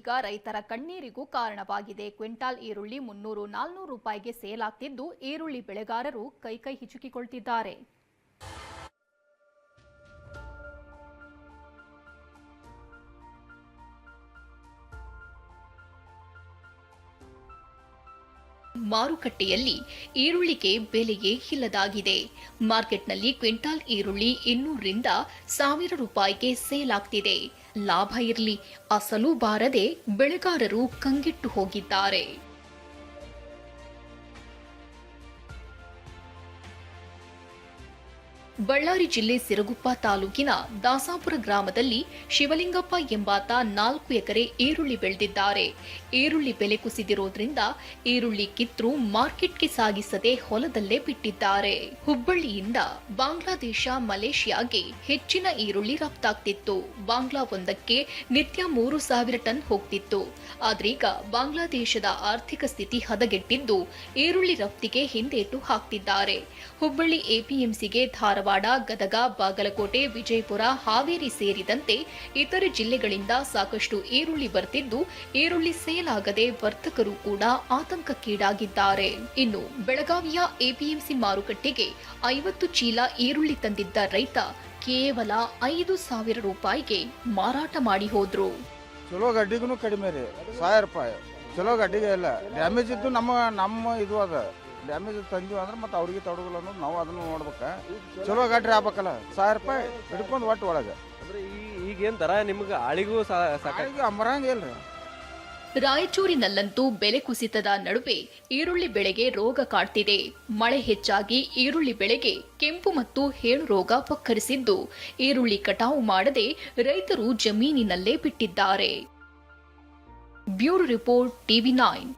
ಇದೀಗ ರೈತರ ಕಣ್ಣೀರಿಗೂ ಕಾರಣವಾಗಿದೆ. ಕ್ವಿಂಟಾಲ್ ಈರುಳ್ಳಿ ಮುನ್ನೂರು, ನಾಲ್ನೂರು ರೂಪಾಯಿಗೆ ಸೇಲ್ ಆಗ್ತಿದ್ದು ಈರುಳ್ಳಿ ಬೆಳೆಗಾರರು ಕೈಕೈ ಹಿಚುಕಿಕೊಳ್ತಿದ್ದಾರೆ. ಮಾರುಕಟ್ಟೆಯಲ್ಲಿ ಈರುಳ್ಳಿಗೆ ಬೆಲೆಯೇ ಇಲ್ಲದಾಗಿದೆ. ಮಾರ್ಕೆಟ್ನಲ್ಲಿ ಕ್ವಿಂಟಾಲ್ ಈರುಳ್ಳಿ ಇನ್ನೂರರಿಂದ ಸಾವಿರ ರೂಪಾಯಿಗೆ ಸೇಲ್ ಆಗ್ತಿದೆ ಲಾಭ ಇರಲಿ. ಅಸಲು ಬಾರದೆ ಬೆಳೆಗಾರರು ಕಂಗೆಟ್ಟು ಹೋಗಿದ್ದಾರೆ. ಬಳ್ಳಾರಿ ಜಿಲ್ಲೆ ಸಿರಗುಪ್ಪ ತಾಲೂಕಿನ ದಾಸಾಪುರ ಗ್ರಾಮದಲ್ಲಿ ಶಿವಲಿಂಗಪ್ಪ ಎಂಬಾತ ನಾಲ್ಕು ಎಕರೆ ಈರುಳ್ಳಿ ಬೆಳೆದಿದ್ದಾರೆ. ಈರುಳ್ಳಿ ಬೆಲೆ ಕುಸಿದಿರೋದ್ರಿಂದ ಈರುಳ್ಳಿ ಕಿತ್ರು ಮಾರ್ಕೆಟ್ಗೆ ಸಾಗಿಸದೆ ಹೊಲದಲ್ಲೇ ಬಿಟ್ಟಿದ್ದಾರೆ. ಹುಬ್ಬಳ್ಳಿಯಿಂದ ಬಾಂಗ್ಲಾದೇಶ, ಮಲೇಷಿಯಾಗೆ ಹೆಚ್ಚಿನ ಈರುಳ್ಳಿ ರಫ್ತಾಗ್ತಿತ್ತು. ಬಾಂಗ್ಲಾ ಒಂದಕ್ಕೆ ನಿತ್ಯ ಮೂರು ಸಾವಿರ ಟನ್ ಹೋಗ್ತಿತ್ತು. ಆದ್ರೀಗ ಬಾಂಗ್ಲಾದೇಶದ ಆರ್ಥಿಕ ಸ್ಥಿತಿ ಹದಗೆಟ್ಟಿದ್ದು ಈರುಳ್ಳಿ ರಫ್ತಿಗೆ ಹಿಂದೇಟು ಹಾಕ್ತಿದ್ದಾರೆ. ಹುಬ್ಬಳ್ಳಿ ಎಪಿಎಂಸಿಗೆ ಧಾರವಾಡ, ಗದಗ, ಬಾಗಲಕೋಟೆ, ವಿಜಯಪುರ, ಹಾವೇರಿ ಸೇರಿದಂತೆ ಇತರೆ ಜಿಲ್ಲೆಗಳಿಂದ ಸಾಕಷ್ಟು ಈರುಳ್ಳಿ ಬರ್ತಿದ್ದು, ಈರುಳ್ಳಿ ಸೇಲ್ ಆಗದೆ ವರ್ತಕರು ಕೂಡ ಆತಂಕಕ್ಕೀಡಾಗಿದ್ದಾರೆ. ಇನ್ನು ಬೆಳಗಾವಿಯ ಎಪಿಎಂಸಿ ಮಾರುಕಟ್ಟೆಗೆ ಐವತ್ತು ಚೀಲ ಈರುಳ್ಳಿ ತಂದಿದ್ದ ರೈತ ಕೇವಲ ಐದು ಸಾವಿರ ರೂಪಾಯಿಗೆ ಮಾರಾಟ ಮಾಡಿ ಹೋದ್ರು. ಚಲೋ ಗಡ್ಡಿಗೂ ಕಡಿಮೆ ರೀ, ಸಾವಿರ ರೂಪಾಯಿ. ಚಲೋ ಗಡ್ಡಿಗೆ ಇಲ್ಲ ಡ್ಯಾಮೇಜ್ ಇದ್ದು ನಮ್ಮ ನಮ್ಮ ಇದು ಅದ. ಡ್ಯಾಮೇಜ್ ತಂದಿವ ಅಂದ್ರೆ ಮತ್ತೆ ಅವ್ರಿಗೆ ತೊಡಗಲ್ಲ ಅನ್ನೋದು ನಾವು ಅದನ್ನು ನೋಡ್ಬೇಕು. ಚಲೋ ಗಾಡ್ರಿ ಆಗ್ಬೇಕಲ್ಲ ಸಾವಿರ ರೂಪಾಯಿ ಹಿಡ್ಕೊಂಡು ಒಟ್ಟು ಒಳಗೆ. ಅಂದ್ರೆ ಈ ಈಗೇನ್ ದರ ನಿಮ್ಗೆ ಆಳಿಗೂ ಸಾಕ ಈಗ ಅಮರಂಗ ಇಲ್ರಿ ರಾಯಚೂರಿನಲ್ಲಂತೂ ಬೆಲೆ ಕುಸಿತದ ನಡುವೆ ಈರುಳ್ಳಿ ಬೆಳೆಗೆ ರೋಗ ಕಾಡ್ತಿದೆ. ಮಳೆ ಹೆಚ್ಚಾಗಿ ಈರುಳ್ಳಿ ಬೆಳೆಗೆ ಕೆಂಪು ಮತ್ತು ಹೇಳು ರೋಗ ಪಕ್ಕರಿಸಿದ್ದು ಈರುಳ್ಳಿ ಕಟಾವು ಮಾಡದೆ ರೈತರು ಜಮೀನಿನಲ್ಲೇ ಬಿಟ್ಟಿದ್ದಾರೆ. Bureau report TV nine.